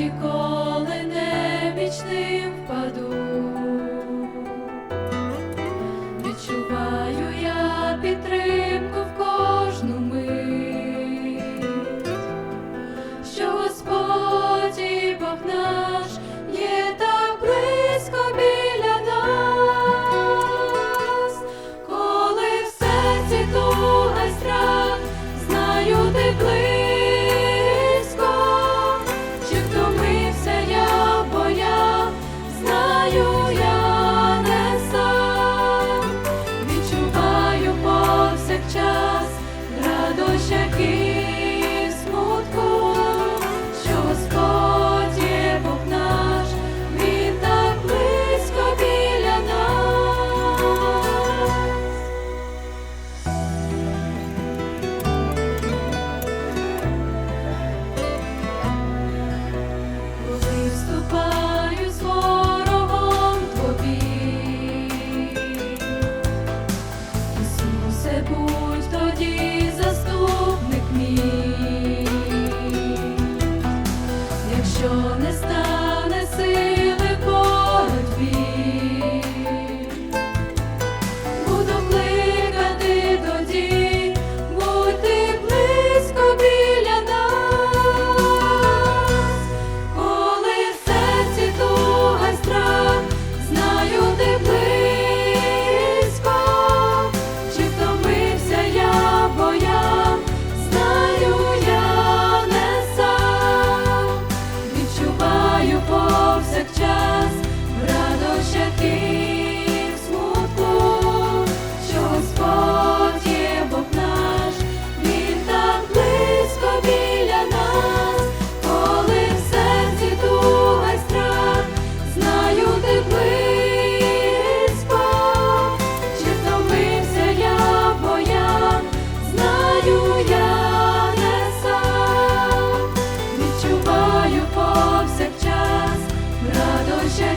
миті, повсякчас радощах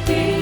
радощах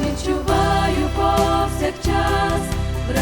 Відчуваю повсякчас в